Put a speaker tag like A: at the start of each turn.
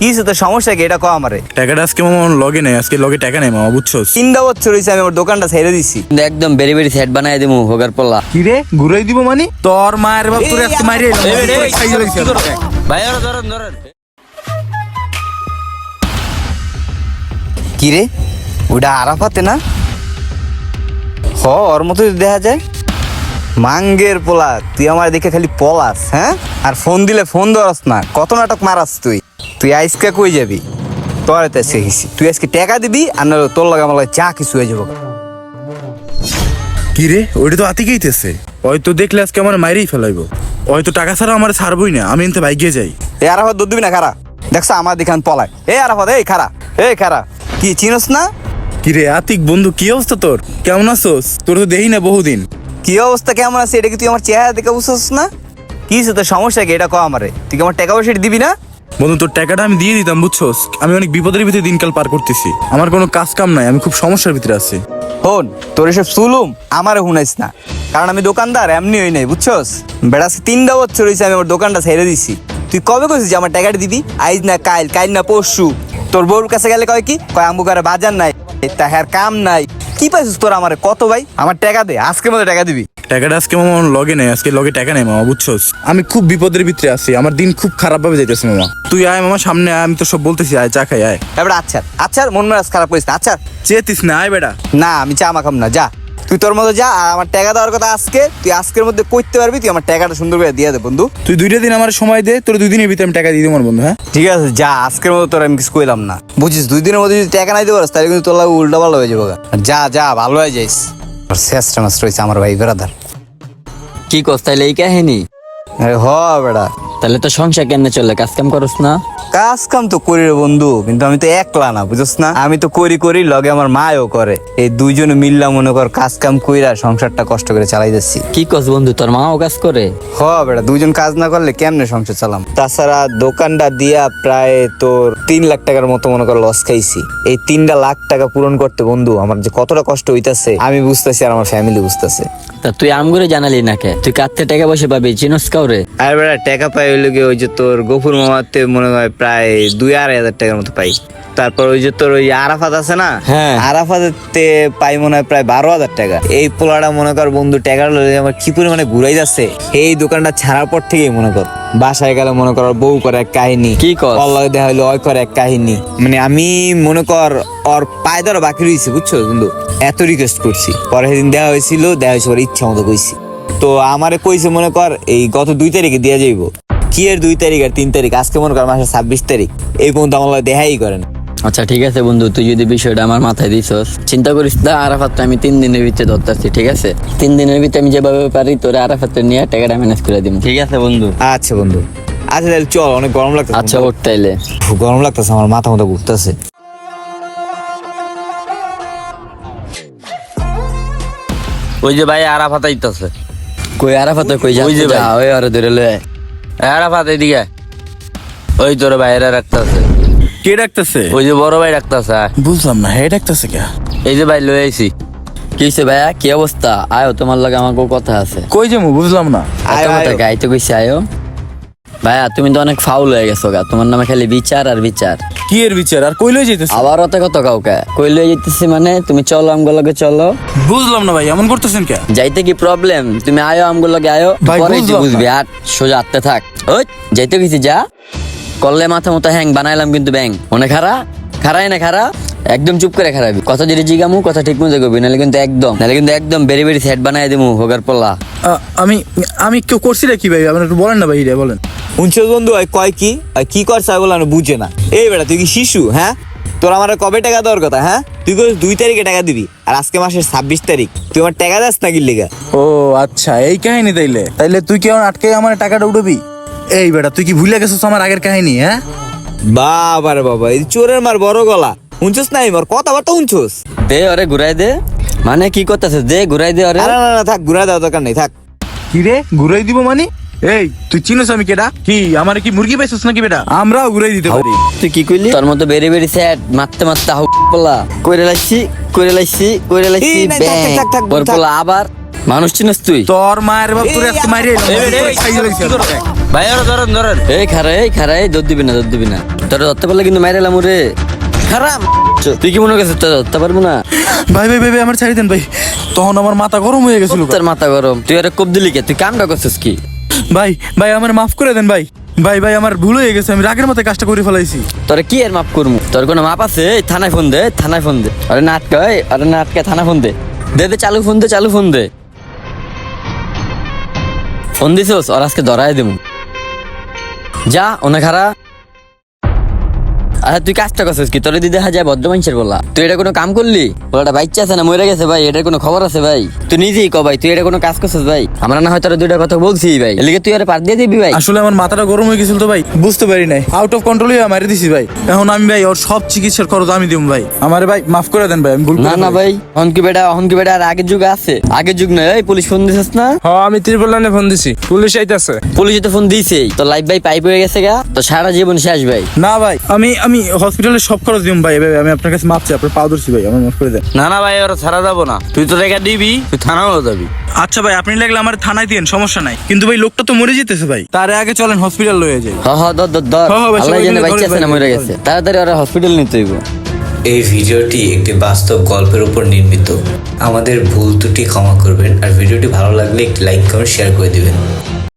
A: কি হয়েছে তোর সমস্যা কি? এটা কো আমারে।
B: টাকাটা আজকে মামা আমার লগে নেই আজকে লগে টাকা নেই মামা বুঝছোস?
A: তিনটা বছর হয়েছে আমি আমার দোকানটা ছেড়ে দিছি।
C: কিন্তু একদম বেরি বেরি সেট বানাই দিমু হোগার পল্লা
B: কি রে? ঘুরাই দিব মানে? তোর মায়ের বাপ তোর আজকে মাইরে
C: ভাই ধরেন ধরেন
A: কি রে? ওটা আরাফাতে না? হ ওর মতো দেখা যায়। মাঙ্গের পোলা তুই আমার দেখে খালি পলাস হ্যাঁ? আর ফোন দিলে ফোন ধরস না। কত নাটক মারাস তুই? তুই আজকে কই যাবি? তোর তো শিখেছি তুই আজকে টাকা দিবি আর নাহলে তোর লাগা আমার চা কিছু হয়ে যাব।
B: কি রে ওইটা তো আতি গেইতেছে হয়তো দেখলে আজকে আমার মাইরেই ফেলাইবো। হয়তো টাকা ছাড়া আমার ছাড়বই না আমি এনতে বাইকে যাই।
A: এ আরাফাত দুধ দিবি না খারা? দেখছ আমার দিখান পলায়। এই আরাফাত এই খারা এই খারা। কি চিনস না?
B: কি রে আতিক বন্ধু কি অবস্থা তোর? কেমন আছোস? তোর তো দেই না বহুদিন।
A: কি অবস্থা কেমন আছে এটা কি তুই আমার চেহারা দেখে বুঝছিস না? কি তোর সমস্যা কি? এটা কো আমারে? তুই কি আমার টাকা পয়সা দিবি না?
B: বন্ধু, তোর টাকাটা আমি দিয়ে দিতাম, বুঝছোস? আমি অনেক বিপদের ভিতরে দিনকাল পার করতেছি। আমার কোনো কাজ কাম নাই, আমি খুব সমস্যার ভিতরে আছি।
A: হন তোর এসব সুলুম আমারে শুনাইস না। কারণ আমি দোকানদার, এমনি হই নাই, বুঝছস? বেড়াস তিনটা বছর হয়েছে আমি আমার দোকানটা ছেড়ে দিছি। তুই কবে কইছিস যে আমার টাকাটা দিবি? আইজ না কাইল কাইল না পরশু। তোর বউর কাছে গেলে কয় কি? কয় আমুকারে বাজার নাই, তাহার কাম নাই। কি পাইছিস তোর আমারে? কত ভাই? আমার টাকা দে, আজকের মধ্যে টাকা দিবি।
B: টাকাটা আজকে মামা আমার লগে নেই আজকে লগে টাকা নেই মামা বুঝছোস? আমি খুব বিপদের ভিতরে আছি আমার দিন খুব খারাপ ভাবে যাইতেছে মামা। তুই আয় মামা সামনে আয় আমি তো সব বলতেছি আয় চা খাই আয়।
A: এবার আচ্ছা আচ্ছা মন মেরাজ খারাপ করিস না আচ্ছা।
B: চেতিস না আয় বেটা।
A: না আমি চা মাখাম না যা। তুই তোর মতো যা আর আমার টাকা দেওয়ার কথা আজকে তুই আজকের মধ্যে করতে পারবি তুই আমার টাকাটা সুন্দর করে দিয়ে দে বন্ধু।
B: তুই দুইটা দিন আমার সময় দে তোর দুই দিনের ভিতরে আমি টাকা দিয়ে দেবো আমার বন্ধু হ্যাঁ?
A: ঠিক আছে যা আজকের মতো তোর আমি কিছু কইলাম না। বুঝিস দুই দিনের মধ্যে যদি টাকা নাই দিতে পারিস তাহলে কিন্তু তোর লাগে উল্টা পাল্টা হয়ে যাবে যা যা ভালো হয়ে যাইস। আর শেষটা নষ্ট হয়েছে আমার ভাই বেড়াদার
C: কি কস তাইলে এই কাহিনী
A: আরে হ বেড়া
C: তাহলে তো সংসার কেমনে চলে? কাজ কাম করস না?
A: কাজ কাম তো করি রে বন্ধু কিন্তু আমি তো একলা না বুঝছ না? আমি তো করি করি লগে আমার মায়ও করে। এই দুইজনে মিল্লা মনে কর কাজ কাম কইরা সংসারটা কষ্ট করে চালাই যাচ্ছি।
C: কি কস বন্ধু তোর মাও কাজ করে?
A: হ বেটা দুইজন কাজ না করলে কেমনে সংসার চালাম? তাছাড়া দোকানটা দিয়া প্রায় তোর তিন লাখ টাকার মতো মনে কর লস খাইছি। এই তিনটা লাখ টাকা পূরণ করতে বন্ধু আমার যে কতটা কষ্ট হইতাছে আমি বুঝতেছি আর আমার ফ্যামিলি বুঝতেছে।
C: তা তুই আমগুলো জানালি না কে তুই কাঁদতে টাকা বসে পাবি চিনস কাউরে?
A: আর বেটা টাকা পাই হইল গিয়ে ওই যে তোর গফুর মামাতে মনে হয় প্রায় দুই আড়াই হাজার টাকার মতো পাই। তারপর ওই যে তোর ওই আরাফাত আছে না?
C: হ্যাঁ।
A: আরাফাতে পাই মনে হয় প্রায় বারো হাজার টাকা। এই পোলাটা মনে কর বন্ধু টাকা লইলে আমার কি পরিমাণে ঘুরাই যাচ্ছে। এই দোকানটা ছাড়ার পর থেকেই মনে কর। বাসায় গেলে মনে কর বউ করে এক কাহিনী।
C: কি?
A: ওর লগে দেখা হইল ওই করে এক কাহিনী। মানে আমি মনে কর ওর পায়ে ধরা বাকি রয়েছে বুঝছ বন্ধু? এত রিকোয়েস্ট করছি। পরে সেদিন দেওয়া হয়েছিল দেওয়া হয়েছে ওর ইচ্ছা মতো কইছি। তো আমারে কইছে মনে কর এই গত দুই তারিখে দিয়া যাইব। কি এর দুই তারিখ আর তিন তারিখ? আজকে মনে কর মাসের ছাব্বিশ তারিখ। এই পর্যন্ত আমার দেখাই করে না।
C: আচ্ছা ঠিক আছে বন্ধু তুই যদি বিষয়টা আমার মাথায় দিছস চিন্তা করিস না আরাফাত আমি তিন দিনের ভিতরে ধরতেছি ঠিক আছে? তিন দিনের ভিতরে আমি যেভাবে পারি তোরে আরাফাত নিয়ে টাকাটা ম্যানেজ করে দিব ঠিক আছে বন্ধু।
A: আচ্ছা বন্ধু। আচ্ছা তাহলে চল অনেক গরম লাগতেছে
C: আচ্ছা ওর তাইলে।
A: গরম লাগতেছে আমার মাথা মতো ঘুরতেছে।
D: ওই যে ভাই আরাফাত আইতাছে।
C: কই আরাফাত কই যা
D: ওই যে ভাই।
C: ওই আরে ধরে লয়।
D: আরাফাত এদিকে ওই তোর বাইরে রাখতাছে।
B: কে রাখতাছে?
D: ওই যে বড় ভাই রাখতাছে
B: বুঝলাম না হে রাখতাছে কে?
D: এই যে ভাই লয় আইছি।
C: কিসে ভাইয়া? কি অবস্থা? আয়ো তোমার লগে আমার কথা আছে।
B: কই যে বুঝলাম না।
A: আয়।
C: গাইতে কইছে আয়ো। ভাইয়া তুমি তো অনেক ফাউল হয়ে গেছো গা। তোমার নামে খালি বিচার আর বিচার।
B: কি এর বিচার? আর কই লই যাইতেছে?
C: আবার অত কত কাউকে? কই যেতেছি মানে তুমি চলো আমগুলোকে চলো।
B: বুঝলাম না ভাই এমন করতেছেন কে?
C: যাইতে কি প্রবলেম তুমি আয়ো আমগুলোকে আয়ো।
B: ভাই,
C: পরে তুই
B: বুঝলাম
C: বুঝবি। আর সোজা আটতে থাক। ওই যাইতে গেছি যা। করলে মাথা মতো হ্যাং বানাইলাম কিন্তু ব্যাং। মনে খারা? খারাই না খারা? একদম চুপ করে খারাপি কথা যদি জিগামু কথা ঠিক মতো করবি নাহলে কিন্তু একদম নাহলে কিন্তু একদম বেরি বেরি সেট বানাই দিমু হোগার পল্লা
B: আ- আমি আমি কেউ করছি রে কি ভাই? আপনি একটু বলেন না ভাই রে বলেন।
A: উনচল বন্ধু? ওই কয় কি? ওই কি করছে বলে আমি বুঝে না। এই বেটা তুই কি শিশু হ্যাঁ? তোর আমার কবে টাকা দেওয়ার কথা হ্যাঁ? তুই কই দুই তারিখে টাকা দিবি? আর আজকে মাসের ছাব্বিশ তারিখ। তুই আমার টাকা দাস না কি লেগা?
B: ও আচ্ছা এই কাহিনী তাইলে। তাইলে তুই কি আমার আটকে আমার টাকাটা উঠবি? এই বেটা তুই কি ভুলে গেছিস আমার আগের কাহিনী হ্যাঁ?
A: বাবা রে বাবা এই চোরের মার বড় গলা। উনছস নাই মোর? কথাবার্তা উনছস
C: দে ওরে ঘুরাই দে। মানে কি করতেছে দে ঘুরাই দে
A: আরে না না থাক ঘুরা দেওয়া দরকার নেই থাক।
B: কি রে? ঘুরাই দিব মানে? এই তুই চিনোস আমি কেডা? কি আমার কি মুরগি পাইছিস নাকি বেটা? আমরাও ঘুরাই দিতে পারি।
C: তুই কি কইলি? তোর মতো বেরি বেরি সেট মারতে মারতে হাউ পলা। কইরে লাইছি কইরে লাইছি কইরে লাইছি ব্যাং। ওর। আবার মানুষ চিনস তুই?
B: তোর মায়ের বাপ তোর মাইরে
A: এই,
D: ভাই ধরেন ধরেন।
C: এই খারা এই খারা এই দৌড় দিবি না দৌড় দিবি না। তোর ধরতে পারলে কিন্তু মেরে এলাম রে। খারাপ। তুই কি মনে করছিস তোর ধরতে পারব না?
B: ভাই ভাই ভাই ভাই, আমার ছাড়ি দেন ভাই। তখন আমার মাথা গরম হয়ে গেছিল
C: তোর মাথা গরম। তুই আরে কোপ দিলি কে? তুই কামটা করছিস কি?
B: ভাই ভাই, আমার মাফ করে দেন ভাই। ভাই ভাই, আমার ভুল হয়ে গেছে, আমি রাগের মতো কাজটা করে ফেলাইছি।
C: তোরে কি আর মাপ করব তোর কোনো মাপ আছে? থানায় ফোন দে, থানায় ফোন দে। আরে এই, আরে নাটকে থানা ফোন দে। দে দে, চালু ফোন দে, চালু ফোন দে। ফোন দিছিস, ওর আজকে ধরায় দেবো। যা, অনেক হারা। আচ্ছা তুই কাজটা করছিস কি? তোর দিদি দেখা যায় ভদ্র মানুষের বলা। তুই এটা কোনো কাম করলি? বলাটা বাচ্চা আছে না? মরে গেছে ভাই এটার কোনো খবর আছে ভাই? তুই নিজেই ক ভাই তুই এটা কোনো কাজ করছিস ভাই? আমরা না হয় তোর দুইটা কথা বলছি ভাই। এলিগে তুই আরে পার দিয়ে দিবি ভাই।
B: আসলে আমার মাথাটা গরম হয়ে গেছিল তো ভাই বুঝতে পারি নাই। আউট অফ কন্ট্রোল হয়ে মারি দিছি ভাই। এখন আমি ভাই ওর সব চিকিৎসার খরচ আমি দিব ভাই। আমারে ভাই মাফ করে দেন ভাই আমি ভুল
C: না না। ভাই হনকি বেটা হনকি বেটা আর আগের যুগে আছে? আগের যুগ নয় এই পুলিশ ফোন দিছিস না?
E: হ আমি ত্রিপুলানে ফোন দিছি। পুলিশ আইতাছে।
C: পুলিশ তো ফোন দিছেই। তো লাইফ ভাই পাইপ হয়ে গেছে গা। তো সারা জীবন শেষ ভাই।
B: না ভাই আমি আমি হসপিটালে সব খরচ দিব ভাই ভাই আমি আপনার কাছে মাপ চাই আপনার পা ধরছি ভাই আমার মাফ করে দেন।
D: না না ভাই ওরা ছাড়া যাব না। তুই তো টাকা দিবি তুই থানাও যাবি।
B: আচ্ছা ভাই আপনি লাগলে আমার থানায় দিন সমস্যা নাই। কিন্তু ভাই লোকটা তো মরে যেতেছে ভাই। তার আগে চলেন হসপিটাল লয়ে যাই।
C: হ হ দর দর দর আল্লাহ জানে বাচ্চা আছে না মরে গেছে। তাড়াতাড়ি ওরা হসপিটাল নিতে হইব।
F: এই ভিডিওটি একটি বাস্তব গল্পের উপর নির্মিত। আমাদের ভুল ত্রুটি ক্ষমা করবেন আর ভিডিওটি ভালো লাগলে একটি লাইক কমেন্ট শেয়ার করে দিবেন।